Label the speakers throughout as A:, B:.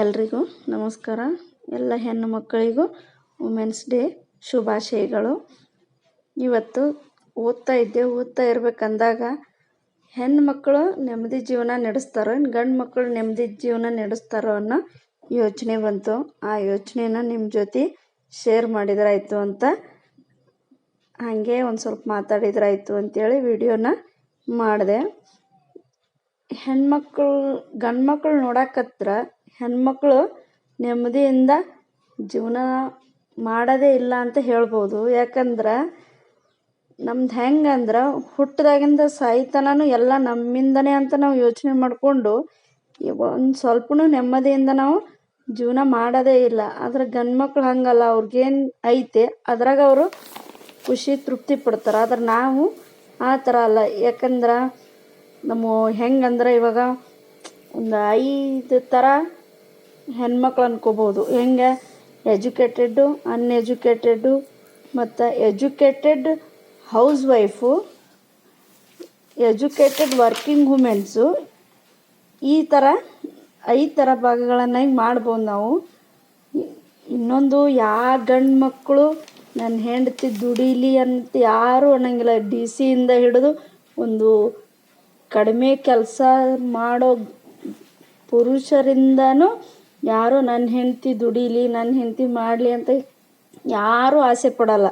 A: ಎಲ್ರಿಗೂ ನಮಸ್ಕಾರ. ಎಲ್ಲ ಹೆಣ್ಣು ಮಕ್ಕಳಿಗೂ ವುಮೆನ್ಸ್ ಡೇ ಶುಭಾಶಯಗಳು. ಇವತ್ತು ಓದ್ತಾ ಇದ್ದೆ, ಓದ್ತಾ ಇರಬೇಕಂದಾಗ ಹೆಣ್ಣು ಮಕ್ಕಳು ನೆಮ್ಮದಿ ಜೀವನ ನಡೆಸ್ತಾರೋ ಇನ್ನು ಗಂಡು ಮಕ್ಕಳು ನೆಮ್ಮದಿ ಜೀವನ ನಡೆಸ್ತಾರೋ ಅನ್ನೋ ಯೋಚನೆ ಬಂತು. ಆ ಯೋಚನೆನ ನಿಮ್ಮ ಜೊತೆ ಶೇರ್ ಮಾಡಿದ್ರಾಯ್ತು ಅಂತ ಹಾಗೆ ಒಂದು ಸ್ವಲ್ಪ ಮಾತಾಡಿದ್ರಾಯ್ತು ಅಂತೇಳಿ ವಿಡಿಯೋನ ಮಾಡಿದೆ. ಹೆಣ್ಮಕ್ಳು ಗಂಡು ಮಕ್ಕಳು ನೋಡಕತ್ರ ಹೆಣ್ಮಕ್ಳು ನೆಮ್ಮದಿಯಿಂದ ಜೀವನ ಮಾಡೋದೇ ಇಲ್ಲ ಅಂತ ಹೇಳ್ಬೋದು. ಯಾಕಂದ್ರೆ ನಮ್ದು ಹೆಂಗಂದ್ರೆ ಹುಟ್ಟಿದಾಗಿಂದ ಸಾಯ್ತನೂ ಎಲ್ಲ ನಮ್ಮಿಂದನೇ ಅಂತ ನಾವು ಯೋಚನೆ ಮಾಡಿಕೊಂಡು ಒಂದು ಸ್ವಲ್ಪನೂ ನೆಮ್ಮದಿಯಿಂದ ನಾವು ಜೀವನ ಮಾಡೋದೇ ಇಲ್ಲ. ಆದ್ರೆ ಗಂಡು ಮಕ್ಳು ಹಂಗಲ್ಲ, ಅವ್ರಿಗೇನು ಐತೆ, ಅದ್ರಾಗ ಅವರು ಖುಷಿ, ತೃಪ್ತಿ ಪಡ್ತಾರೆ. ಆದ್ರೆ ನಾವು ಆ ಥರ ಅಲ್ಲ. ಯಾಕಂದ್ರೆ ನಮ್ಮ ಹೆಂಗಂದ್ರೆ ಇವಾಗ ಒಂದು ಐದು ಥರ ಹೆಣ್ಮಕ್ಳು ಅನ್ಕೋಬೋದು ಹೆಂಗೆ? ಎಜುಕೇಟೆಡ್ಡು ಅನ್ಎಜುಕೇಟೆಡ್ಡು ಮತ್ತು educated housewife educated working womens ಈ ಥರ ಐದು ಥರ ಭಾಗಗಳನ್ನಾಗಿ ಮಾಡ್ಬೋದು ನಾವು. ಇನ್ನೊಂದು ಯಾವ ಗಂಡು ಮಕ್ಕಳು ನನ್ನ ಹೆಂಡತಿ ದುಡೀಲಿ ಅಂತ ಯಾರೂ ಅನ್ನೋಂಗಿಲ್ಲ. ಡಿ ಸಿಯಿಂದ ಹಿಡಿದು ಒಂದು ಕಡಿಮೆ ಕೆಲಸ ಮಾಡೋ ಪುರುಷರಿಂದನೂ ಯಾರು ನನ್ನ ಹೆಂಡತಿ ದುಡೀಲಿ ನನ್ನ ಹೆಂಡತಿ ಮಾಡಲಿ ಅಂತ ಯಾರೂ ಆಸೆ ಪಡಲ್ಲ.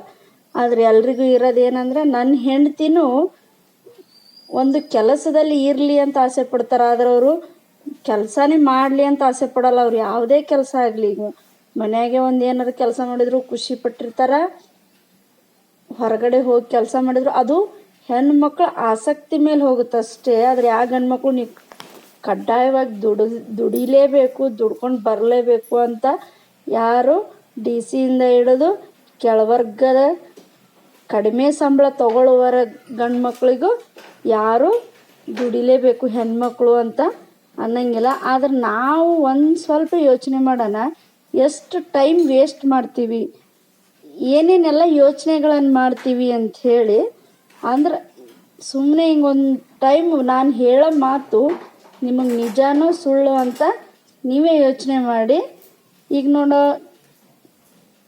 A: ಆದರೆ ಎಲ್ರಿಗೂ ಇರೋದೇನಂದ್ರೆ ನನ್ನ ಹೆಂಡ್ತಿನೂ ಒಂದು ಕೆಲಸದಲ್ಲಿ ಇರಲಿ ಅಂತ ಆಸೆ ಪಡ್ತಾರೆ. ಆದರೆ ಅವರು ಕೆಲಸನೇ ಮಾಡಲಿ ಅಂತ ಆಸೆ ಪಡಲ್ಲ. ಅವ್ರು ಯಾವುದೇ ಕೆಲಸ ಆಗಲಿ. ಈಗ ಮನೆಯಾಗೆ ಒಂದು ಏನಾದ್ರು ಕೆಲಸ ಮಾಡಿದ್ರು ಖುಷಿ ಪಟ್ಟಿರ್ತಾರೆ. ಹೊರಗಡೆ ಹೋಗಿ ಕೆಲಸ ಮಾಡಿದ್ರು. ಅದು ಹೆಣ್ಮಕ್ಳು ಆಸಕ್ತಿ ಮೇಲೆ ಹೋಗುತ್ತೆ ಅಷ್ಟೇ ಆದರೆ ಯಾವ ಗಂಡು ಮಕ್ಕಳು ಕಡ್ಡಾಯವಾಗಿ ದುಡಿ, ದುಡಿಲೇಬೇಕು, ದುಡ್ಕೊಂಡು ಬರಲೇಬೇಕು ಅಂತ ಯಾರು ಡಿ ಸಿಯಿಂದ ಹಿಡಿದು ಕೆಳವರ್ಗದ ಕಡಿಮೆ ಸಂಬಳ ತಗೊಳ್ಳುವರ ಗಂಡು ಮಕ್ಕಳಿಗೂ ಯಾರು ದುಡಿಲೇಬೇಕು, ಹೆಣ್ಮಕ್ಳು ಅಂತ ಅನ್ನಂಗಿಲ್ಲ. ಆದ್ರೆ ನಾವು ಒಂದು ಸ್ವಲ್ಪ ಯೋಚನೆ ಮಾಡೋಣ. ಎಷ್ಟು ಟೈಮ್ ವೇಸ್ಟ್ ಮಾಡ್ತೀವಿ? ಏನೇನೆಲ್ಲ ಯೋಚನೆಗಳನ್ನು ಮಾಡ್ತೀವಿ ಅಂತ ಹೇಳಿ. ಅಂದ್ರೆ ಸುಮ್ಮನೆ ಹಿಂಗೊಂದು ಟೈಮ್ ನಾನು ಹೇಳೋ ಮಾತು ನಿಮಗೆ ನಿಜಾನೂ ಸುಳ್ಳು ಅಂತ ನೀವೇ ಯೋಚನೆ ಮಾಡಿ. ಈಗ ನೋಡೋ,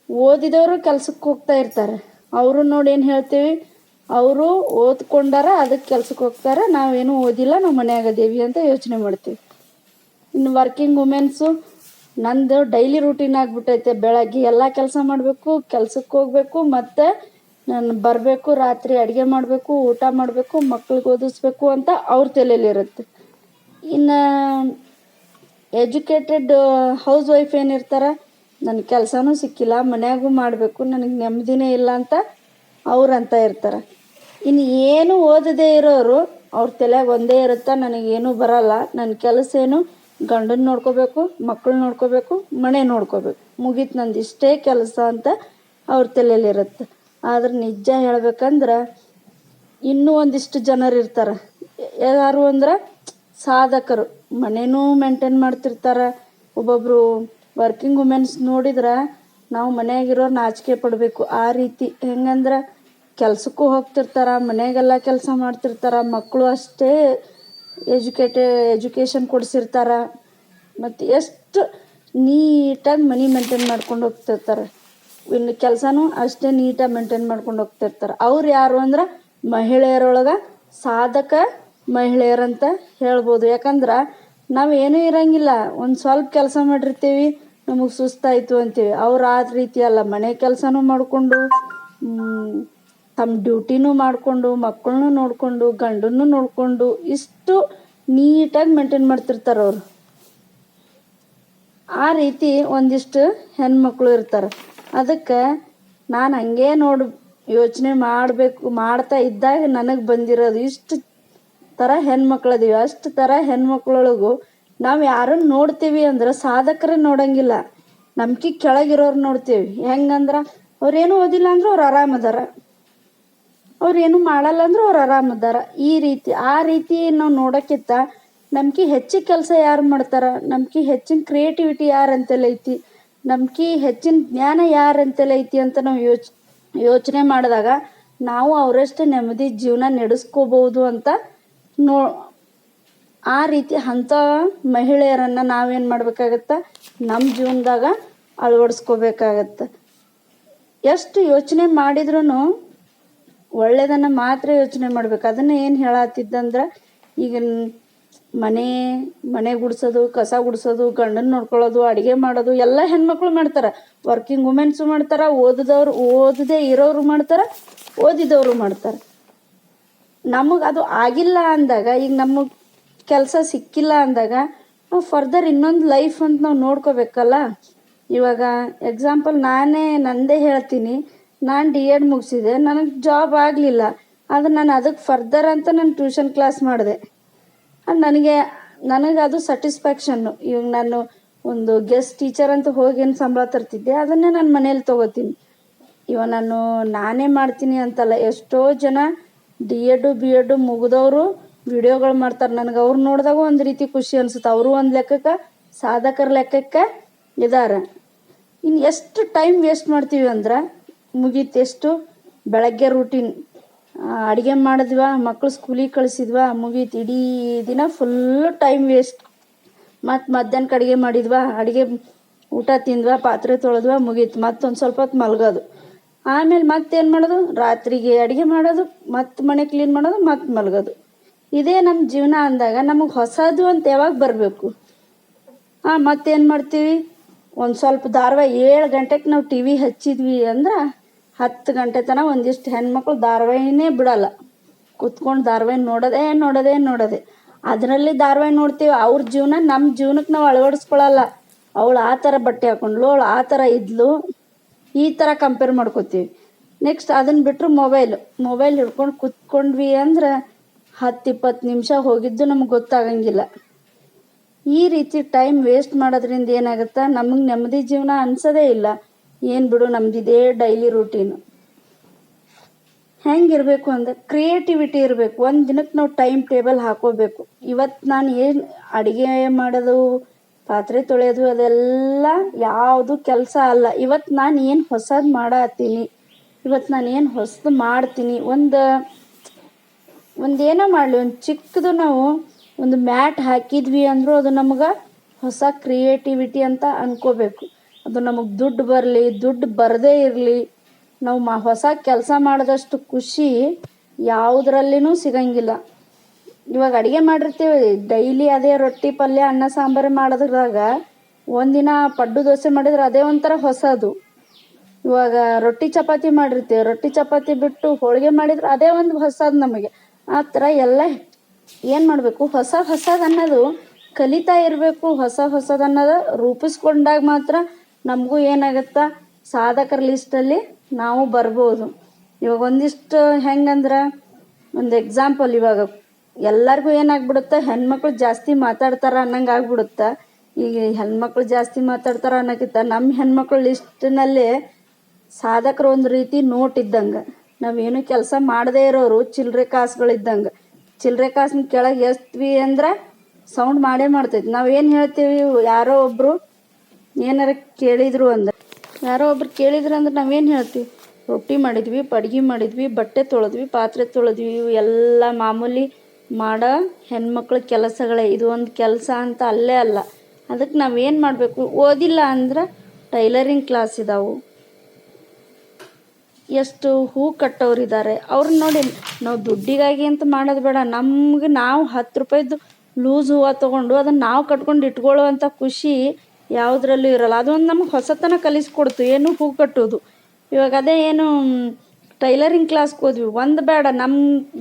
A: ಓದಿದವರು ಕೆಲ್ಸಕ್ಕೆ ಹೋಗ್ತಾ ಇರ್ತಾರೆ. ಅವರು ನೋಡಿ ಏನು ಹೇಳ್ತೀವಿ? ಅವರು ಓದ್ಕೊಂಡಾರ ಅದಕ್ಕೆ ಕೆಲ್ಸಕ್ಕೆ ಹೋಗ್ತಾರೆ. ನಾವೇನು ಓದಿಲ್ಲ, ನಾವು ಮನ್ಯಾಗ ದೇವಿ ಅಂತ ಯೋಚನೆ ಮಾಡ್ತೀವಿ. ಇನ್ನು ವರ್ಕಿಂಗ್ ವುಮೆನ್ಸು ನಂದು ಡೈಲಿ ರೂಟೀನ್ ಆಗಿಬಿಟ್ಟೈತೆ. ಬೆಳಗ್ಗೆ ಎಲ್ಲ ಕೆಲಸ ಮಾಡಬೇಕು ಕೆಲ್ಸಕ್ಕೆ ಹೋಗಬೇಕು, ಮತ್ತು ನಾನು ಬರಬೇಕು, ರಾತ್ರಿ ಅಡುಗೆ ಮಾಡಬೇಕು, ಊಟ ಮಾಡಬೇಕು, ಮಕ್ಳಿಗೆ ಓದಿಸ್ಬೇಕು ಅಂತ ಅವ್ರ ತಲೆಯಲ್ಲಿರುತ್ತೆ ಇನ್ನು ಎಜುಕೇಟೆಡ್ ಹೌಸ್ ವೈಫ್ ಏನಿರ್ತಾರೆ ನನ್ನ ಕೆಲಸನೂ ಸಿಕ್ಕಿಲ್ಲ, ಮನ್ಯಾಗೂ ಮಾಡಬೇಕು, ನನಗೆ ನೆಮ್ಮದಿನೇ ಇಲ್ಲ ಅಂತ ಅವ್ರು ಅಂತ ಇರ್ತಾರೆ. ಇನ್ನು ಏನು ಓದದೇ ಇರೋರು, ಅವ್ರ ತಲೆಯಾಗ ಒಂದೇ ಇರುತ್ತೆ ನನಗೇನು ಬರಲ್ಲ ನನ್ನ ಕೆಲಸ ಏನು ಗಂಡನ ನೋಡ್ಕೋಬೇಕು ಮಕ್ಕಳು ನೋಡ್ಕೋಬೇಕು, ಮನೆ ನೋಡ್ಕೋಬೇಕು. ಮುಗೀತು ನಂದು ಇಷ್ಟೇ ಕೆಲಸ ಅಂತ ಅವ್ರ ತಲೆಯಲ್ಲಿರುತ್ತೆ ಆದ್ರೆ ನಿಜ ಹೇಳ್ಬೇಕಂದ್ರೆ, ಇನ್ನೂ ಒಂದಿಷ್ಟು ಜನರು ಇರ್ತಾರೆ. ಯಾರು ಅಂದ್ರೆ ಸಾಧಕರು, ಮನೆನೂ ಮೇಂಟೈನ್ ಮಾಡ್ತಿರ್ತಾರೆ. ಒಬ್ಬೊಬ್ಬರು ವರ್ಕಿಂಗ್ ವುಮೆನ್ಸ್ ನೋಡಿದ್ರೆ ನಾವು ಮನೆಯಾಗಿರೋರು ನಾಚಿಕೆ ಪಡಬೇಕು. ಆ ರೀತಿ ಹೆಂಗಂದ್ರೆ ಕೆಲ್ಸಕ್ಕೂ ಹೋಗ್ತಿರ್ತಾರೆ, ಮನೆಗೆಲ್ಲ ಕೆಲಸ ಮಾಡ್ತಿರ್ತಾರೆ ಮಕ್ಕಳು ಅಷ್ಟೇ ಎಜುಕೇಟೆ ಎಜುಕೇಷನ್ ಕೊಡಿಸಿರ್ತಾರೆ. ಮತ್ತು ಎಷ್ಟು ನೀಟಾಗಿ ಮನಿ ಮೇಂಟೈನ್ ಮಾಡ್ಕೊಂಡು ಹೋಗ್ತಿರ್ತಾರೆ. ಇನ್ನು ಕೆಲಸನೂ ಅಷ್ಟೇ ನೀಟಾಗಿ ಮೇಂಟೈನ್ ಮಾಡ್ಕೊಂಡು ಹೋಗ್ತಿರ್ತಾರೆ. ಅವ್ರು ಯಾರು ಅಂದ್ರೆ ಮಹಿಳೆಯರೊಳಗೆ ಸಾಧಕ ಮಹಿಳೆಯರಂತ ಹೇಳ್ಬೋದು. ಯಾಕಂದ್ರೆ ನಾವು ಏನೂ ಇರಂಗಿಲ್ಲ. ಒಂದು ಸ್ವಲ್ಪ ಕೆಲಸ ಮಾಡಿರ್ತೀವಿ, ನಮಗೆ ಸುಸ್ತಾಯಿತು ಅಂತೀವಿ. ಅವ್ರು ಆ ರೀತಿ ಅಲ್ಲ. ಮನೆ ಕೆಲಸನೂ ಮಾಡಿಕೊಂಡು ತಮ್ಮ ಡ್ಯೂಟಿನೂ ಮಾಡಿಕೊಂಡು ಮಕ್ಕಳನ್ನೂ ನೋಡಿಕೊಂಡು, ಗಂಡನ್ನೂ ನೋಡಿಕೊಂಡು ಇಷ್ಟು ನೀಟಾಗಿ ಮೇಂಟೈನ್ ಮಾಡ್ತಿರ್ತಾರೆ ಅವರು. ಆ ರೀತಿ ಒಂದಿಷ್ಟು ಹೆಣ್ಮಕ್ಳು ಇರ್ತಾರೆ. ಅದಕ್ಕೆ ನಾನು ಹಂಗೆ ನೋಡಿ ಯೋಚನೆ ಮಾಡಬೇಕು, ಮಾಡ್ತಾ ಇದ್ದಾಗ ನನಗೆ ಬಂದಿರೋದು ಇಷ್ಟು ಥರ ಹೆಣ್ಮಕ್ಳು ಅದೀವಿ ಅಷ್ಟು ಥರ ಹೆಣ್ಮಕ್ಳೊಳಗೂ ನಾವು ಯಾರನ್ನ ನೋಡ್ತೀವಿ ಅಂದ್ರೆ ಸಾಧಕರ ನೋಡಂಗಿಲ್ಲ. ನಂಬಿಕೆ ಕೆಳಗಿರೋರು ನೋಡ್ತೀವಿ. ಹೆಂಗಂದ್ರೆ ಅವ್ರೇನು ಓದಿಲ್ಲ ಅಂದ್ರೆ ಅವ್ರು ಆರಾಮದಾರ. ಅವ್ರೇನು ಮಾಡಲ್ಲ ಅಂದ್ರೆ ಅವ್ರು ಆರಾಮದಾರ. ಈ ರೀತಿ, ಆ ರೀತಿ ನಾವು ನೋಡೋಕ್ಕಿಂತ ನಮ್ಗೆ ಹೆಚ್ಚಿನ ಕೆಲಸ ಯಾರು ಮಾಡ್ತಾರ? ನಮ್ಗೆ ಹೆಚ್ಚಿನ ಕ್ರಿಯೇಟಿವಿಟಿ ಯಾರಂತೆಲ್ಲ ಐತಿ? ನಮ್ಗೆ ಹೆಚ್ಚಿನ ಜ್ಞಾನ ಯಾರಂತೆಲ್ಲ ಐತಿ ಅಂತ ನಾವು ಯೋಚ್, ಯೋಚನೆ ಮಾಡಿದಾಗ ನಾವು ಅವರಷ್ಟು ನೆಮ್ಮದಿ ಜೀವನ ನಡೆಸ್ಕೋಬೋದು ಅಂತ ನೋ, ಆ ರೀತಿ ಅಂಥ ಮಹಿಳೆಯರನ್ನು ನಾವೇನು ಮಾಡ್ಬೇಕಾಗತ್ತೆ? ನಮ್ಮ ಜೀವನದಾಗ ಅಳವಡಿಸ್ಕೋಬೇಕಾಗತ್ತೆ. ಎಷ್ಟು ಯೋಚನೆ ಮಾಡಿದ್ರೂ ಒಳ್ಳೆಯದನ್ನು ಮಾತ್ರ ಯೋಚನೆ ಮಾಡ್ಬೇಕು. ಅದನ್ನು ಏನು ಹೇಳತ್ತಿದ್ದಂದ್ರೆ ಈಗ ಮನೆ ಮನೆ ಗುಡಿಸೋದು, ಕಸ ಗುಡಿಸೋದು, ಗಂಡನ ನೋಡ್ಕೊಳ್ಳೋದು, ಅಡುಗೆ ಮಾಡೋದು, ಎಲ್ಲ ಹೆಣ್ಮಕ್ಳು ಮಾಡ್ತಾರೆ. ವರ್ಕಿಂಗ್ ವುಮೆನ್ಸು ಮಾಡ್ತಾರೆ, ಓದಿದವ್ರು ಓದದೇ ಇರೋರು ಮಾಡ್ತಾರೆ, ಓದಿದವರು ಮಾಡ್ತಾರೆ. ನಮಗೆ ಅದು ಆಗಿಲ್ಲ ಅಂದಾಗ, ಈಗ ನಮಗೆ ಕೆಲಸ ಸಿಕ್ಕಿಲ್ಲ ಅಂದಾಗ, ನಾವು ಫರ್ದರ್ ಇನ್ನೊಂದು ಲೈಫ್ ಅಂತ ನಾವು ನೋಡ್ಕೋಬೇಕಲ್ಲ? ಇವಾಗ ಎಕ್ಸಾಂಪಲ್ ನಾನೇ ನಂದೇ ಹೇಳ್ತೀನಿ, ನಾನು ಡಿ ಎಡ್ ಮುಗಿಸಿದೆ, ನನಗೆ ಜಾಬ್ ಆಗಲಿಲ್ಲ, ಆದರೆ ನಾನು ಅದಕ್ಕೆ ಫರ್ದರ್ ಅಂತ ನಾನು ಟ್ಯೂಷನ್ ಕ್ಲಾಸ್ ಮಾಡಿದೆ. ನನಗೆ ನನಗೆ ಅದು ಸ್ಯಾಟಿಸ್ಫ್ಯಾಕ್ಷನ್ನು ಇವಾಗ ನಾನು ಒಂದು ಗೆಸ್ಟ್ ಟೀಚರ್ ಅಂತ ಹೋಗಿ ಏನು ಸಂಬಳ ತರ್ತಿದ್ದೆ, ಅದನ್ನೇ ನಾನು ಮನೇಲಿ ತೊಗೋತೀನಿ. ಇವಾಗ ನಾನು ನಾನೇ ಮಾಡ್ತೀನಿ ಅಂತಲ್ಲ, ಎಷ್ಟೋ ಜನ ಡಿ ಎಡ್ ಬಿ ಎಡ್ ಮುಗಿದವರು ವಿಡಿಯೋಗಳು ಮಾಡ್ತಾರೆ. ನನಗೆ ಅವ್ರು ನೋಡಿದಾಗ ಒಂದು ರೀತಿ ಖುಷಿ ಅನ್ಸುತ್ತೆ. ಅವರು ಒಂದು ಲೆಕ್ಕಕ್ಕೆ, ಸಾಧಕರ ಲೆಕ್ಕಕ್ಕೆ ಇದ್ದಾರೆ ಇನ್ನು ಎಷ್ಟು ಟೈಮ್ ವೇಸ್ಟ್ ಮಾಡ್ತೀವಿ ಅಂದ್ರೆ ಮುಗೀತು ಎಷ್ಟು ಬೆಳಗ್ಗೆ ರೂಟೀನ್ ಅಡುಗೆ ಮಾಡಿದ್ವಾ ಮಕ್ಕಳು ಸ್ಕೂಲಿಗೆ ಕಳಿಸಿದ್ವಾ, ಮುಗೀತು. ಇಡೀ ದಿನ ಫುಲ್ಲು ಟೈಮ್ ವೇಸ್ಟ್ ಮತ್ತು ಮಧ್ಯಾಹ್ನಕ್ಕೆ ಅಡುಗೆ ಮಾಡಿದ್ವಾ, ಅಡುಗೆ ಊಟ ತಿಂದ್ವಾ, ಪಾತ್ರೆ ತೊಳೆದ್ವಾ, ಮುಗೀತು. ಮತ್ತೊಂದು ಸ್ವಲ್ಪ ಹೊತ್ತು ಮಲ್ಗೋದು. ಆಮೇಲೆ ಮತ್ತೇನು ಮಾಡೋದು? ರಾತ್ರಿಗೆ ಅಡುಗೆ ಮಾಡೋದು, ಮತ್ತು ಮನೆ ಕ್ಲೀನ್ ಮಾಡೋದು, ಮತ್ತು ಮಲಗೋದು. ಇದೇ ನಮ್ಮ ಜೀವನ ಅಂದಾಗ ನಮಗೆ ಹೊಸದು ಅಂತ ಯಾವಾಗ ಬರಬೇಕು? ಹಾಂ ಮತ್ತೇನು ಮಾಡ್ತೀವಿ? ಒಂದು ಸ್ವಲ್ಪ ಧಾರಾವಾಹಿ ಏಳು ಗಂಟೆಗೆ ನಾವು ಟಿ ವಿ ಹಚ್ಚಿದ್ವಿ ಅಂದ್ರೆ ಹತ್ತು ಗಂಟೆ ತನಕ ಒಂದಿಷ್ಟು ಹೆಣ್ಮಕ್ಳು ಧಾರಾವಾಹಿನೇ ಬಿಡಲ್ಲ. ಕುತ್ಕೊಂಡು ಧಾರಾವಾಹಿ ನೋಡೋದೇ ನೋಡೋದೇ, ನೋಡೋದೆ. ಅದರಲ್ಲಿ ಧಾರಾವಾಹಿ ನೋಡ್ತೀವಿ, ಅವ್ರ ಜೀವನ ನಮ್ಮ ಜೀವನಕ್ಕೆ ನಾವು ಅಳವಡಿಸ್ಕೊಳ್ಳಲ್ಲ ಅವಳು ಆ ಥರ ಬಟ್ಟೆ ಹಾಕೊಂಡ್ಳು, ಅವಳು ಆ ಥರ ಇದ್ಲು. ಈ ಥರ ಕಂಪೇರ್ ಮಾಡ್ಕೋತೀವಿ. ನೆಕ್ಸ್ಟ್ ಅದನ್ನು ಬಿಟ್ಟರು ಮೊಬೈಲ್ ಮೊಬೈಲ್ ಹಿಡ್ಕೊಂಡು ಕುತ್ಕೊಂಡ್ವಿ ಅಂದ್ರೆ ಹತ್ತು ಇಪ್ಪತ್ತು ನಿಮಿಷ ಹೋಗಿದ್ದು ನಮ್ಗೆ ಗೊತ್ತಾಗಂಗಿಲ್ಲ. ಈ ರೀತಿ ಟೈಮ್ ವೇಸ್ಟ್ ಮಾಡೋದ್ರಿಂದ ಏನಾಗುತ್ತೆ? ನಮಗೆ ನೆಮ್ಮದಿ ಜೀವನ ಅನ್ಸೋದೇ ಇಲ್ಲ. ಏನು ಬಿಡು ನಮ್ದಿದೇ ಡೈಲಿ ರೂಟೀನು ಹೆಂಗಿರಬೇಕು ಅಂದ್ರೆ ಕ್ರಿಯೇಟಿವಿಟಿ ಇರಬೇಕು. ಒಂದು ದಿನಕ್ಕೆ ನಾವು ಟೈಮ್ ಟೇಬಲ್ ಹಾಕೋಬೇಕು. ಇವತ್ತು ನಾನು ಏನು ಅಡುಗೆ ಮಾಡೋದು? ಪಾತ್ರೆ ತೊಳೆಯೋದು ಅದೆಲ್ಲ ಯಾವುದು ಕೆಲಸ ಅಲ್ಲ. ಇವತ್ತು ನಾನು ಏನು ಹೊಸದು ಮಾಡತ್ತೀನಿ. ಇವತ್ತು ನಾನು ಏನು ಹೊಸದು ಮಾಡ್ತೀನಿ. ಒಂದು, ಒಂದೇನೋ ಮಾಡಲಿ. ಒಂದು ಚಿಕ್ಕದು ನಾವು ಒಂದು ಮ್ಯಾಟ್ ಹಾಕಿದ್ವಿ ಅಂದರೂ ಅದು ನಮ್ಗೆ ಹೊಸ ಕ್ರಿಯೇಟಿವಿಟಿ ಅಂತ ಅನ್ಕೋಬೇಕು. ಅದು ನಮಗೆ ದುಡ್ಡು ಬರಲಿ, ದುಡ್ಡು ಬರದೇ ಇರಲಿ. ನಾವು ಮ ಹೊಸ ಕೆಲಸ ಮಾಡಿದಷ್ಟು ಖುಷಿ ಯಾವುದ್ರಲ್ಲಿನೂ ಸಿಗಂಗಿಲ್ಲ. ಇವಾಗ ಅಡುಗೆ ಮಾಡಿರ್ತೀವಿ, ಡೈಲಿ ಅದೇ ರೊಟ್ಟಿ, ಪಲ್ಯ, ಅನ್ನ, ಸಾಂಬಾರು ಮಾಡೋದ್ರಾಗ ಒಂದಿನ ಪಡ್ಡು ದೋಸೆ ಮಾಡಿದ್ರೆ ಅದೇ ಒಂಥರ ಹೊಸದು. ಇವಾಗ ರೊಟ್ಟಿ ಚಪಾತಿ ಮಾಡಿರ್ತೀವಿ, ರೊಟ್ಟಿ ಚಪಾತಿ ಬಿಟ್ಟು ಹೋಳಿಗೆ ಮಾಡಿದ್ರೆ ಅದೇ ಒಂದು ಹೊಸದು ನಮಗೆ. ಆ ಥರ ಎಲ್ಲ ಏನು ಮಾಡಬೇಕು? ಹೊಸ ಹೊಸದು ಅನ್ನೋದು ಕಲಿತಾ ಇರಬೇಕು, ಹೊಸ ಹೊಸದು ಅನ್ನೋದು ರೂಪಿಸ್ಕೊಂಡಾಗ ಮಾತ್ರ ನಮಗೂ ಏನಾಗುತ್ತಾ? ಸಾಧಕರ ಲಿಸ್ಟಲ್ಲಿ ನಾವು ಬರ್ಬೋದು. ಇವಾಗ ಒಂದಿಷ್ಟು ಹೆಂಗಂದ್ರೆ, ಒಂದು ಎಕ್ಸಾಂಪಲ್ ಇವಾಗ ಎಲ್ಲರಿಗೂ ಏನಾಗ್ಬಿಡುತ್ತೆ? ಹೆಣ್ಮಕ್ಳು ಜಾಸ್ತಿ ಮಾತಾಡ್ತಾರ ಅನ್ನಂಗೆ ಆಗ್ಬಿಡುತ್ತೆ. ಈಗ ಹೆಣ್ಮಕ್ಳು ಜಾಸ್ತಿ ಮಾತಾಡ್ತಾರ ಅನ್ನೋಕ್ಕಿಂತ ನಮ್ಮ ಹೆಣ್ಮಕ್ಳು ಲಿಸ್ಟ್ನಲ್ಲಿ ಸಾಧಕರು ಒಂದು ರೀತಿ ನೋಟ್ ಇದ್ದಂಗೆ. ನಾವೇನು ಕೆಲಸ ಮಾಡದೇ ಇರೋರು ಚಿಲ್ಲರೆ ಕಾಸುಗಳಿದ್ದಂಗೆ ಚಿಲ್ಲರೆ ಕಾಸಿನ ಕೆಳಗೆ ಎಸ್ತ್ವಿ ಅಂದ್ರೆ ಸೌಂಡ್ ಮಾಡೇ ಮಾಡ್ತೈತಿ. ನಾವು ಏನು ಹೇಳ್ತೀವಿ? ಯಾರೋ ಒಬ್ಬರು ಏನಾರ ಕೇಳಿದ್ರು ಅಂದ್ರೆ. ಯಾರೋ ಒಬ್ರು ಕೇಳಿದ್ರು ಅಂದ್ರೆ ನಾವೇನು ಹೇಳ್ತೀವಿ? ರೊಟ್ಟಿ ಮಾಡಿದ್ವಿ, ಪಡ್ಗೆ ಮಾಡಿದ್ವಿ, ಬಟ್ಟೆ ತೊಳೆದ್ವಿ, ಪಾತ್ರೆ ತೊಳೆದ್ವಿ, ಇವು ಎಲ್ಲ ಮಾಮೂಲಿ ಮಾಡೋ ಹೆಣ್ಮಕ್ಳ ಕೆಲಸಗಳೇ, ಇದು ಒಂದು ಕೆಲಸ ಅಂತ ಅಲ್ಲೇ ಅಲ್ಲ. ಅದಕ್ಕೆ ನಾವು ಏನು ಮಾಡಬೇಕು? ಓದಿಲ್ಲ ಅಂದ್ರೆ ಟೈಲರಿಂಗ್ ಕ್ಲಾಸ್ ಇದಾವೆ. ಎಷ್ಟು ಹೂ ಕಟ್ಟೋರಿದ್ದಾರೆ ಅವ್ರನ್ನ ನೋಡಿ, ನಾವು ದುಡ್ಡಿಗಾಗಿ ಅಂತ ಮಾಡೋದು ಬೇಡ. ನಮ್ಗೆ ನಾವು ಹತ್ತು ರೂಪಾಯಿದು ಲೂಸ್ ಹೂವು ತೊಗೊಂಡು ಅದನ್ನು ನಾವು ಕಟ್ಕೊಂಡು ಇಟ್ಕೊಳ್ಳುವಂಥ ಖುಷಿ ಯಾವುದ್ರಲ್ಲೂ ಇರಲ್ಲ. ಅದೊಂದು ನಮ್ಗೆ ಹೊಸತನ ಕಲಿಸ್ಕೊಡ್ತು. ಏನು ಹೂ ಕಟ್ಟೋದು. ಇವಾಗ ಅದೇ ಏನು ಟೈಲರಿಂಗ್ ಕ್ಲಾಸ್ಗೆ ಹೋದ್ವಿ. ಒಂದು ಬೇಡ ನಮ್ಮ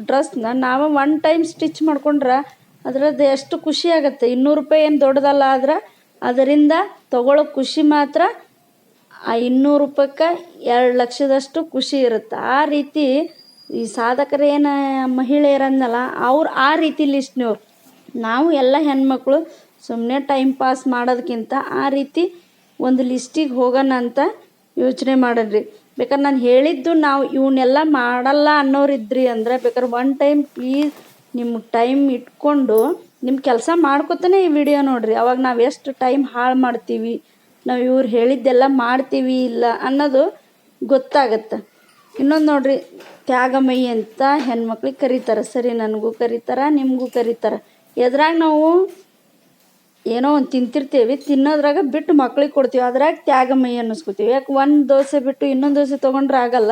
A: ಡ್ರೆಸ್ನ ನಾವು ಒನ್ ಟೈಮ್ ಸ್ಟಿಚ್ ಮಾಡ್ಕೊಂಡ್ರೆ ಅದರದ್ದು ಎಷ್ಟು ಖುಷಿ ಆಗುತ್ತೆ. ಇನ್ನೂರು ರೂಪಾಯಿ ಏನು ದೊಡ್ಡದಲ್ಲ ಆದ್ರೆ ಅದರಿಂದ ತಗೊಳ್ಳೋ ಖುಷಿ ಮಾತ್ರ ಆ ಇನ್ನೂರು ರೂಪಾಯಿಕ್ಕೆ ಎರಡು ಲಕ್ಷದಷ್ಟು ಖುಷಿ ಇರುತ್ತೆ. ಆ ರೀತಿ ಈ ಸಾಧಕರು ಏನು ಮಹಿಳೆಯರನ್ನಲ್ಲ ಅವ್ರು ಆ ರೀತಿ ಲಿಸ್ಟ್ನವ್ರು ನಾವು. ಎಲ್ಲ ಹೆಣ್ಮಕ್ಳು ಸುಮ್ಮನೆ ಟೈಮ್ ಪಾಸ್ ಮಾಡೋದಕ್ಕಿಂತ ಆ ರೀತಿ ಒಂದು ಲಿಸ್ಟಿಗೆ ಹೋಗೋಣ ಅಂತ ಯೋಚನೆ ಮಾಡನ್ರಿ. ಬೇಕಾದ್ರೆ ನಾನು ಹೇಳಿದ್ದು ನಾವು ಇವನ್ನೆಲ್ಲ ಮಾಡಲ್ಲ ಅನ್ನೋರಿದ್ರಿ ಅಂದ್ರೆ ಬೇಕಾದ್ರೆ ಒನ್ ಟೈಮ್ ಪ್ಲೀಸ್ ನಿಮ್ಮ ಟೈಮ್ ಇಟ್ಕೊಂಡು ನಿಮ್ಮ ಕೆಲಸ ಮಾಡ್ಕೊತಾನೆ ಈ ವಿಡಿಯೋ ನೋಡಿರಿ. ಅವಾಗ ನಾವು ಎಷ್ಟು ಟೈಮ್ ಹಾಳು ಮಾಡ್ತೀವಿ, ನಾವು ಇವ್ರು ಹೇಳಿದ್ದೆಲ್ಲ ಮಾಡ್ತೀವಿ ಇಲ್ಲ ಅನ್ನೋದು ಗೊತ್ತಾಗತ್ತೆ. ಇನ್ನೊಂದು ನೋಡ್ರಿ, ತ್ಯಾಗಮಯಿ ಅಂತ ಹೆಣ್ಮಕ್ಳಿಗೆ ಕರೀತಾರೆ. ಸರಿ, ನನಗೂ ಕರೀತಾರೆ, ನಿಮಗೂ ಕರೀತಾರೆ. ಎದ್ರಾಗ ನಾವು ಏನೋ ಒಂದು ತಿಂತಿರ್ತೀವಿ, ತಿನ್ನೋದ್ರಾಗ ಬಿಟ್ಟು ಮಕ್ಳಿಗೆ ಕೊಡ್ತೀವಿ, ಅದ್ರಾಗ ಮೈ ಅನ್ನಿಸ್ಕೊತೀವಿ. ಯಾಕೆ ಒಂದು ದೋಸೆ ಬಿಟ್ಟು ಇನ್ನೊಂದು ದೋಸೆ ತೊಗೊಂಡ್ರೆ ಆಗಲ್ಲ?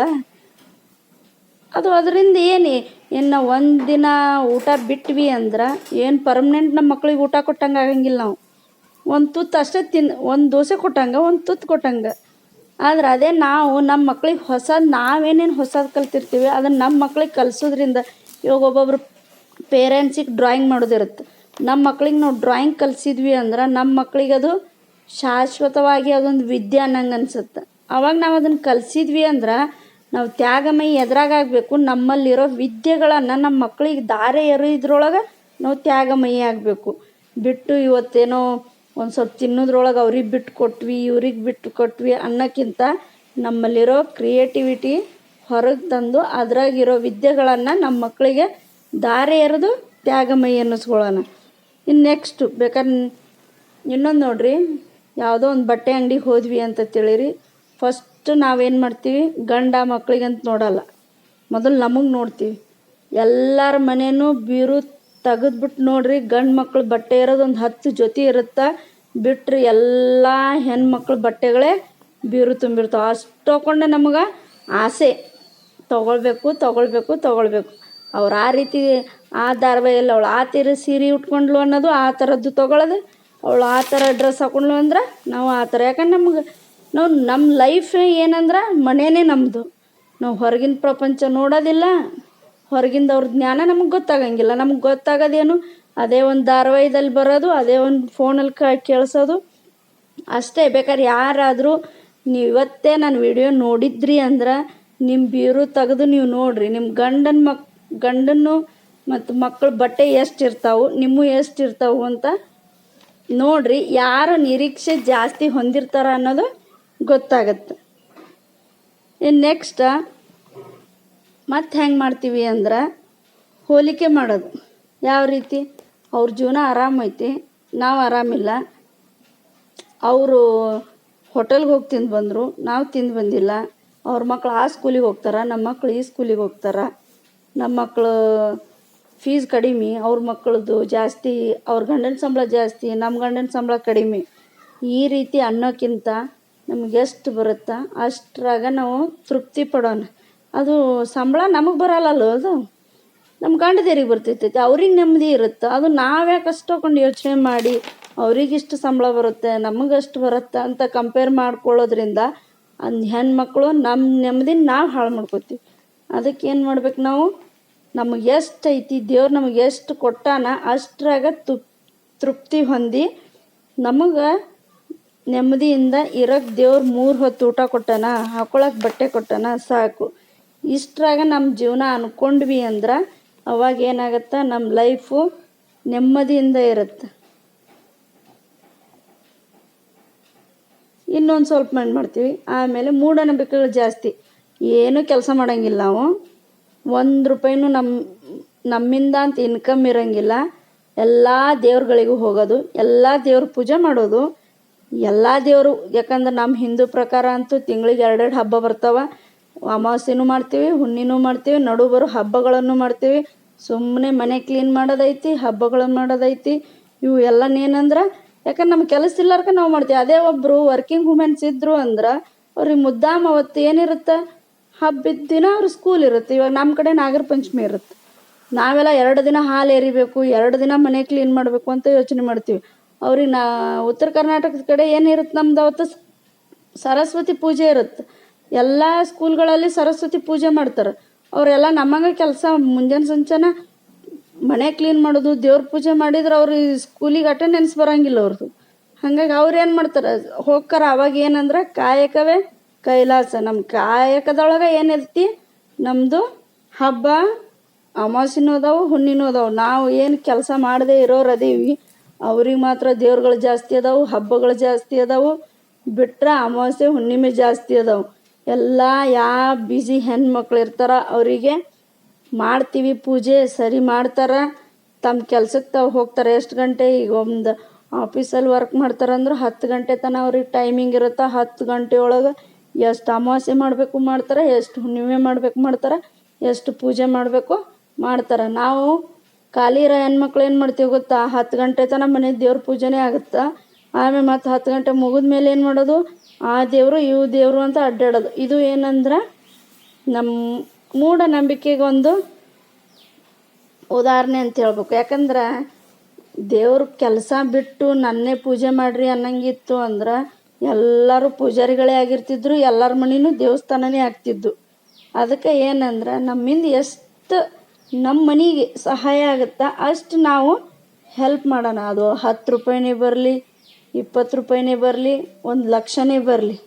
A: ಅದು ಅದರಿಂದ ಏನು? ಇನ್ನು ಒಂದು ದಿನ ಊಟ ಬಿಟ್ವಿ ಅಂದ್ರೆ ಏನು ಪರ್ಮನೆಂಟ್ ನಮ್ಮ ಮಕ್ಳಿಗೆ ಊಟ ಕೊಟ್ಟಂಗೆ ಆಗಂಗಿಲ್ಲ ನಾವು. ಒಂದು ತುತ್ತು ಅಷ್ಟೇ ತಿನ್, ಒಂದು ದೋಸೆ ಕೊಟ್ಟಂಗೆ, ಒಂದು ತುತ್ತು ಕೊಟ್ಟಂಗೆ. ಆದ್ರೆ ಅದೇ ನಾವು ನಮ್ಮ ಮಕ್ಳಿಗೆ ಹೊಸದು, ನಾವೇನೇನು ಹೊಸದು ಕಲ್ತಿರ್ತೀವಿ, ಅದನ್ನು ನಮ್ಮ ಮಕ್ಳಿಗೆ ಕಲಿಸೋದ್ರಿಂದ ಇವಾಗ ಒಬ್ಬೊಬ್ರು ಪೇರೆಂಟ್ಸಿಗೆ ಡ್ರಾಯಿಂಗ್ ಮಾಡೋದಿರುತ್ತೆ. ನಮ್ಮ ಮಕ್ಳಿಗೆ ನಾವು ಡ್ರಾಯಿಂಗ್ ಕಲಿಸಿದ್ವಿ ಅಂದ್ರೆ ನಮ್ಮ ಮಕ್ಳಿಗೆ ಅದು ಶಾಶ್ವತವಾಗಿ ಅದೊಂದು ವಿದ್ಯೆ ಅನ್ನಂಗೆ ಅನ್ಸುತ್ತೆ. ಅವಾಗ ನಾವು ಅದನ್ನು ಕಲಿಸಿದ್ವಿ ಅಂದ್ರೆ ನಾವು ತ್ಯಾಗಮಯಿ ಎದ್ರಾಗ ಆಗಬೇಕು, ನಮ್ಮಲ್ಲಿರೋ ವಿದ್ಯೆಗಳನ್ನು ನಮ್ಮ ಮಕ್ಳಿಗೆ ದಾರೆ ಎರೆಯೋದ್ರೊಳಗೆ ನಾವು ತ್ಯಾಗಮಯಿ ಆಗಬೇಕು. ಬಿಟ್ಟು ಇವತ್ತೇನೋ ಒಂದು ಸ್ವಲ್ಪ ತಿನ್ನೋದ್ರೊಳಗೆ ಅವ್ರಿಗೆ ಬಿಟ್ಟು ಕೊಟ್ವಿ, ಇವ್ರಿಗೆ ಬಿಟ್ಟು ಕೊಟ್ವಿ ಅನ್ನೋಕ್ಕಿಂತ ನಮ್ಮಲ್ಲಿರೋ ಕ್ರಿಯೇಟಿವಿಟಿ ಹೊರಗೆ ತಂದು ಅದ್ರಾಗಿರೋ ವಿದ್ಯೆಗಳನ್ನು ನಮ್ಮ ಮಕ್ಕಳಿಗೆ ದಾರೆ ಎರೆದು ತ್ಯಾಗಮಯಿ ಅನ್ನಿಸ್ಕೊಳ್ಳೋಣ ಇನ್ನು ನೆಕ್ಸ್ಟು ಬೇಕಾದ್ರೆ ಇನ್ನೊಂದು ನೋಡಿರಿ. ಯಾವುದೋ ಒಂದು ಬಟ್ಟೆ ಅಂಗಡಿಗೆ ಹೋದ್ವಿ ಅಂತ ತಿಳಿರಿ. ಫಸ್ಟ್ ನಾವೇನು ಮಾಡ್ತೀವಿ? ಗಂಡ ಮಕ್ಕಳಿಗಂತ ನೋಡಲ್ಲ. ಮೊದಲು ನಮಗೆ ನೋಡ್ತೀವಿ. ಎಲ್ಲರ ಮನೆಯೂ ಬೀರು ತೆಗೆದ್ಬಿಟ್ಟು ನೋಡ್ರಿ. ಗಂಡು ಮಕ್ಳು ಬಟ್ಟೆ ಇರೋದು ಒಂದು ಹತ್ತು ಜೊತೆ ಇರುತ್ತೆ? ಬಿಟ್ಟರೆ ಎಲ್ಲ ಹೆಣ್ಮಕ್ಳು ಬಟ್ಟೆಗಳೇ ಬೀರು ತುಂಬಿರ್ತಾವೆ. ಅಷ್ಟು ತೊಗೊಂಡೆ ನಮಗೆ ಆಸೆ. ತೊಗೊಳ್ಬೇಕು ತೊಗೊಳ್ಬೇಕು ತೊಗೊಳ್ಬೇಕು. ಅವ್ರು ಆ ರೀತಿ ಆ ಧಾರಾವಾಹಿಯಲ್ಲಿ ಅವಳು ಆ ತೀರ ಸೀರೆ ಉಟ್ಕೊಂಡ್ಳು ಅನ್ನೋದು ಆ ಥರದ್ದು ತೊಗೊಳೋದು ಅವಳು ಆ ಥರ ಡ್ರೆಸ್ ಹಾಕೊಂಡ್ಲು ಅಂದ್ರೆ ನಾವು ಆ ಥರ. ಯಾಕಂದ್ರೆ ನಮ್ಗೆ ನಾವು ನಮ್ಮ ಲೈಫ್ ಏನಂದ್ರೆ ಮನೆಯೇ ನಮ್ಮದು ನಾವು ಹೊರಗಿನ ಪ್ರಪಂಚ ನೋಡೋದಿಲ್ಲ. ಹೊರಗಿಂದ ಅವ್ರ ಜ್ಞಾನ ನಮಗೆ ಗೊತ್ತಾಗಂಗಿಲ್ಲ. ನಮ್ಗೆ ಗೊತ್ತಾಗೋದೇನು ಅದೇ ಒಂದು ಧಾರಾವಾಹಿದಲ್ಲಿ ಬರೋದು, ಅದೇ ಒಂದು ಫೋನಲ್ಲಿ ಕ ಕೇಳಿಸೋದು. ಅಷ್ಟೇ, ಬೇಕಾದ್ರೆ ಯಾರಾದರೂ ನೀವು ಇವತ್ತೇ ನಾನು ವಿಡಿಯೋ ನೋಡಿದ್ರಿ ಅಂದ್ರೆ ನಿಮ್ಮ ಬೀರು ತೆಗೆದು ನೀವು ನೋಡಿರಿ. ನಿಮ್ಮ ಗಂಡನ ಮಕ್ ಗಂಡನ್ನು ಮತ್ತು ಮಕ್ಕಳು ಬಟ್ಟೆ ಎಷ್ಟು ಇರ್ತಾವೆ ನಿಮ್ಮ ಎಷ್ಟು ಇರ್ತಾವೆ ಅಂತ ನೋಡ್ರಿ ಯಾರು ನಿರೀಕ್ಷೆ ಜಾಸ್ತಿ ಹೊಂದಿರ್ತಾರ ಅನ್ನೋದು ಗೊತ್ತಾಗತ್ತೆ. ಇನ್ನು ನೆಕ್ಸ್ಟ್, ಮತ್ತೆ ಹೆಂಗೆ ಮಾಡ್ತೀವಿ ಅಂದ್ರೆ ಹೋಲಿಕೆ ಮಾಡೋದು. ಯಾವ ರೀತಿ? ಅವ್ರ ಜೀವನ ಆರಾಮೈತಿ ನಾವು ಆರಾಮಿಲ್ಲ. ಅವರು ಹೋಟೆಲ್ಗೆ ಹೋಗಿ ತಿಂದು ಬಂದರು, ನಾವು ತಿಂದು ಬಂದಿಲ್ಲ. ಅವ್ರ ಮಕ್ಳು ಆ ಸ್ಕೂಲಿಗೆ ಹೋಗ್ತಾರೆ ನಮ್ಮ ಮಕ್ಳು ಈ ಸ್ಕೂಲಿಗೆ ಹೋಗ್ತಾರೆ. ನಮ್ಮ ಮಕ್ಕಳು ಫೀಸ್ ಕಡಿಮೆ, ಅವ್ರ ಮಕ್ಕಳದ್ದು ಜಾಸ್ತಿ, ಅವ್ರ ಗಂಡನ ಸಂಬಳ ಜಾಸ್ತಿ ನಮ್ಮ ಗಂಡನ ಸಂಬಳ ಕಡಿಮೆ. ಈ ರೀತಿ ಅನ್ನೋಕ್ಕಿಂತ ನಮ್ಗೆ ಎಷ್ಟು ಬರುತ್ತಾ? ಅಷ್ಟರಾಗ ನಾವು ತೃಪ್ತಿ ಪಡೋಣ. ಅದು ಸಂಬಳ ನಮಗೆ ಬರಲ್ಲಲ್ಲ ಅದು? ನಮ್ಮ ಗಂಡದೇರಿಗೆ ಬರ್ತಿರ್ತೈತಿ, ಅವ್ರಿಗೆ ನೆಮ್ಮದಿ ಇರುತ್ತೆ? ಅದು ನಾವ್ಯಾಕೆ ಅಷ್ಟು ತಗೊಂಡು ಯೋಚನೆ ಮಾಡಿ ಅವ್ರಿಗೆ ಇಷ್ಟು ಸಂಬಳ ಬರುತ್ತೆ, ನಮಗೆ ಅಷ್ಟು ಬರುತ್ತೆ ಅಂತ ಕಂಪೇರ್ ಮಾಡ್ಕೊಳ್ಳೋದ್ರಿಂದ ಅಂದ ಹೆಣ್ಮಕ್ಳು ನಮ್ಮ ನೆಮ್ಮದಿನ ನಾವು ಹಾಳು ಮಾಡ್ಕೋತೀವಿ. ಅದಕ್ಕೆ ಏನು ಮಾಡ್ಬೇಕು ನಾವು? ನಮಗೆ ಎಷ್ಟು ಐತಿ ದೇವ್ರು ನಮಗೆ ಎಷ್ಟು ಕೊಟ್ಟಾನ ಅಷ್ಟರಾಗ ತೃಪ್ ತೃಪ್ತಿ ಹೊಂದಿ ನಮಗೆ ನೆಮ್ಮದಿಯಿಂದ ಇರೋಕ್ಕೆ ದೇವ್ರು ಮೂರು ಹೊತ್ತು ಊಟ ಕೊಟ್ಟಾನ ಹಾಕೊಳಕ್ಕೆ ಬಟ್ಟೆ ಕೊಟ್ಟಾನ ಸಾಕು. ಇಷ್ಟರಾಗ ನಮ್ಮ ಜೀವನ ಅಂದ್ಕೊಂಡ್ವಿ ಅಂದ್ರೆ ಅವಾಗ ಏನಾಗತ್ತೆ? ನಮ್ಮ ಲೈಫು ನೆಮ್ಮದಿಯಿಂದ ಇರುತ್ತೆ. ಇನ್ನೊಂದು ಸ್ವಲ್ಪ ಮಣ್ಣು ಮಾಡ್ತೀವಿ. ಆಮೇಲೆ ಮೂಢನಂಬಿಕೆಗಳು ಜಾಸ್ತಿ. ಏನೂ ಕೆಲಸ ಮಾಡೋಂಗಿಲ್ಲ ನಾವು ಒಂದು ರೂಪಾಯಿನೂ ನಮ್ಮ ನಮ್ಮಿಂದ ಅಂತ ಇನ್ಕಮ್ ಇರೋಂಗಿಲ್ಲ. ಎಲ್ಲ ದೇವ್ರುಗಳಿಗೂ ಹೋಗೋದು, ಎಲ್ಲ ದೇವ್ರ ಪೂಜೆ ಮಾಡೋದು. ಎಲ್ಲ ದೇವರು, ಯಾಕಂದ್ರೆ ನಮ್ಮ ಹಿಂದೂ ಪ್ರಕಾರ ಅಂತೂ ತಿಂಗಳಿಗೆ ಎರಡೆರಡು ಹಬ್ಬ ಬರ್ತಾವೆ. ಅಮಾವಾಸ್ಯೆನೂ ಮಾಡ್ತೀವಿ, ಹುಣ್ಣಿನೂ ಮಾಡ್ತೀವಿ, ನಡು ಬರೋ ಹಬ್ಬಗಳನ್ನು ಮಾಡ್ತೀವಿ. ಸುಮ್ಮನೆ ಮನೆ ಕ್ಲೀನ್ ಮಾಡೋದೈತಿ ಹಬ್ಬಗಳನ್ನು ಮಾಡೋದೈತಿ. ಇವು ಎಲ್ಲನೇನಂದ್ರೆ ಯಾಕಂದ್ರೆ ನಮ್ಮ ಕೆಲಸ ಇಲ್ಲಾರ್ಕ ನಾವು ಮಾಡ್ತೀವಿ. ಅದೇ ಒಬ್ಬರು ವರ್ಕಿಂಗ್ ವುಮೆನ್ಸ್ ಇದ್ದರು ಅಂದ್ರೆ, ಅವ್ರಿಗೆ ಮುದ್ದಾಮ್ ಅವತ್ತು ಏನಿರುತ್ತೆ? ಹಬ್ಬದ ದಿನ ಅವ್ರ ಸ್ಕೂಲ್ ಇರುತ್ತೆ. ಇವಾಗ ನಮ್ಮ ಕಡೆ ನಾಗರ ಪಂಚಮಿ ಇರುತ್ತೆ. ನಾವೆಲ್ಲ ಎರಡು ದಿನ ಹಾಲು ಎರಿಬೇಕು ಎರಡು ದಿನ ಮನೆ ಕ್ಲೀನ್ ಮಾಡಬೇಕು ಅಂತ ಯೋಚನೆ ಮಾಡ್ತೀವಿ. ಅವ್ರಿಗೆ ನಾ, ಉತ್ತರ ಕರ್ನಾಟಕದ ಕಡೆ ಏನಿರುತ್ತೆ ನಮ್ದು ಅವತ್ತು? ಸರಸ್ವತಿ ಪೂಜೆ ಇರುತ್ತೆ. ಎಲ್ಲ ಸ್ಕೂಲ್ಗಳಲ್ಲಿ ಸರಸ್ವತಿ ಪೂಜೆ ಮಾಡ್ತಾರೆ. ಅವರೆಲ್ಲ ನಮ್ಮಂಗೆ ಕೆಲಸ, ಮುಂಜಾನೆ ಸಂಚನ ಮನೆ ಕ್ಲೀನ್ ಮಾಡೋದು, ದೇವ್ರ ಪೂಜೆ ಮಾಡಿದ್ರೆ ಅವ್ರಿಗೆ ಸ್ಕೂಲಿಗೆ ಅಟೆಂಡೆನ್ಸ್ ಬರೋಂಗಿಲ್ಲ ಅವ್ರದ್ದು ಹಾಗಾಗಿ ಅವ್ರು ಏನು ಮಾಡ್ತಾರೆ? ಹೋಗ್ತಾರೆ. ಅವಾಗ ಏನಂದ್ರೆ ಕಾಯಕವೇ ಕೈಲಾಸ ನಮ್ಮ ಕಾಯಕದೊಳಗೆ ಏನಿರ್ತಿ ನಮ್ಮದು ಹಬ್ಬ ಅಮಾವಾಸ್ಯನೂ ಅದಾವು, ಹುಣ್ಣಿನೂ ಅದಾವು. ನಾವು ಏನು ಕೆಲಸ ಮಾಡದೇ ಇರೋರು ಅದೀವಿ. ಅವ್ರಿಗೆ ಮಾತ್ರ ದೇವ್ರುಗಳು ಜಾಸ್ತಿ ಅದಾವು, ಹಬ್ಬಗಳು ಜಾಸ್ತಿ ಅದಾವು. ಬಿಟ್ಟರೆ ಅಮಾವಾಸ್ಯೆ ಹುಣ್ಣಿಮೆ ಜಾಸ್ತಿ ಅದಾವೆ. ಎಲ್ಲ ಯಾವ ಬಿಸಿ ಹೆಣ್ಮಕ್ಳು ಇರ್ತಾರ, ಅವರಿಗೆ ಮಾಡ್ತೀವಿ ಪೂಜೆ, ಸರಿ ಮಾಡ್ತಾರೆ. ತಮ್ಮ ಕೆಲ್ಸಕ್ಕೆ ತಾವು ಹೋಗ್ತಾರೆ, ಎಷ್ಟು ಗಂಟೆ? ಈಗ ಒಂದು ಆಫೀಸಲ್ಲಿ ವರ್ಕ್ ಮಾಡ್ತಾರಂದ್ರೆ ಹತ್ತು ಗಂಟೆ ತನಕ ಅವ್ರಿಗೆ ಟೈಮಿಂಗ್ ಇರುತ್ತೆ. ಹತ್ತು ಗಂಟೆ ಒಳಗೆ ಎಷ್ಟು ಅಮಾವಾಸ್ಯೆ ಮಾಡಬೇಕು ಮಾಡ್ತಾರೆ, ಎಷ್ಟು ಹುಣ್ಣಿಮೆ ಮಾಡಬೇಕು ಮಾಡ್ತಾರೆ, ಎಷ್ಟು ಪೂಜೆ ಮಾಡಬೇಕು ಮಾಡ್ತಾರೆ. ನಾವು ಖಾಲಿ ಇರೋ ಹೆಣ್ಮಕ್ಳು ಏನು ಮಾಡ್ತೀವಿ ಗೊತ್ತಾ? ಹತ್ತು ಗಂಟೆ ತನಕ ಮನೆ ದೇವ್ರ ಪೂಜೆನೇ ಆಗುತ್ತೆ. ಆಮೇಲೆ ಮತ್ತು ಹತ್ತು ಗಂಟೆ ಮುಗಿದ ಮೇಲೆ ಏನು ಮಾಡೋದು? ಆ ದೇವರು, ಇವು ದೇವರು ಅಂತ ಅಡ್ಡಾಡೋದು. ಇದು ಏನಂದ್ರೆ ನಮ್ಮ ಮೂಢನಂಬಿಕೆಗೊಂದು ಉದಾಹರಣೆ ಅಂತ ಹೇಳ್ಬೇಕು. ಯಾಕಂದ್ರೆ ದೇವ್ರ ಕೆಲಸ ಬಿಟ್ಟು ನನ್ನೇ ಪೂಜೆ ಮಾಡಿರಿ ಅನ್ನಂಗಿತ್ತು ಅಂದ್ರೆ ಎಲ್ಲರೂ ಪೂಜಾರಿಗಳೇ ಆಗಿರ್ತಿದ್ರು, ಎಲ್ಲರ ಮನೆಯೂ ದೇವಸ್ಥಾನನೇ ಆಗ್ತಿದ್ದು ಅದಕ್ಕೆ ಏನಂದ್ರೆ ನಮ್ಮಿಂದ ಎಷ್ಟು ನಮ್ಮ ಮನೆಗೆ ಸಹಾಯ ಆಗುತ್ತಾ ಅಷ್ಟು ನಾವು ಹೆಲ್ಪ್ ಮಾಡೋಣ. ಅದು ಹತ್ತು ರೂಪಾಯಿನೇ ಬರಲಿ, ಇಪ್ಪತ್ತು ರೂಪಾಯಿನೇ ಬರಲಿ, ಒಂದು ಲಕ್ಷನೇ ಬರಲಿ.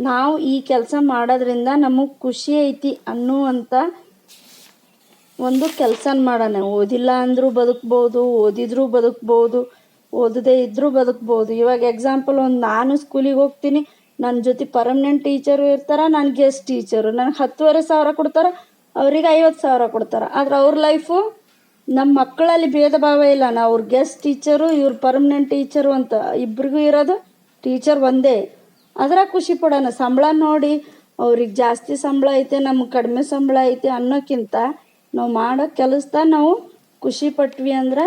A: ನಾವು ಈ ಕೆಲಸ ಮಾಡೋದ್ರಿಂದ ನಮಗೆ ಖುಷಿ ಐತಿ ಅನ್ನುವಂಥ ಒಂದು ಕೆಲಸ ಮಾಡೋಣ. ಓದಿಲ್ಲ ಅಂದರೂ ಬದುಕ್ಬೋದು, ಓದಿದ್ರೂ ಬದುಕ್ಬೋದು ಓದದೇ ಇದ್ದರೂ ಬದುಕ್ಬೋದು. ಇವಾಗ ಎಕ್ಸಾಂಪಲ್ ಒಂದು ನಾನು ಸ್ಕೂಲಿಗೆ ಹೋಗ್ತೀನಿ ನನ್ನ ಜೊತೆ ಪರ್ಮನೆಂಟ್ ಟೀಚರು ಇರ್ತಾರೆ, ನಾನು ಗೆಸ್ಟ್ ಟೀಚರು ನನಗೆ ಹತ್ತುವರೆ ಸಾವಿರ ಕೊಡ್ತಾರೆ, ಅವ್ರಿಗೆ ಐವತ್ತು ಸಾವಿರ ಕೊಡ್ತಾರೆ. ಆದ್ರೆ ಅವ್ರ ಲೈಫು ನಮ್ಮ ಮಕ್ಕಳಲ್ಲಿ ಭೇದ ಭಾವ ಇಲ್ಲ. ನಾವು ಅವ್ರ ಗೆಸ್ಟ್ ಟೀಚರು ಇವ್ರ ಪರ್ಮನೆಂಟ್ ಟೀಚರು ಅಂತ ಇಬ್ರಿಗೂ ಇರೋದು ಟೀಚರ್ ಒಂದೇ. ಅದರ ಖುಷಿ ಪಡೋಣ. ಸಂಬಳ ನೋಡಿ ಅವ್ರಿಗೆ ಜಾಸ್ತಿ ಸಂಬಳ ಐತೆ, ನಮ್ಗೆ ಕಡಿಮೆ ಸಂಬಳ ಐತೆ ಅನ್ನೋಕ್ಕಿಂತ ನಾವು ಮಾಡೋ ಕೆಲಸದ ನಾವು ಖುಷಿ ಪಟ್ವಿ ಅಂದ್ರೆ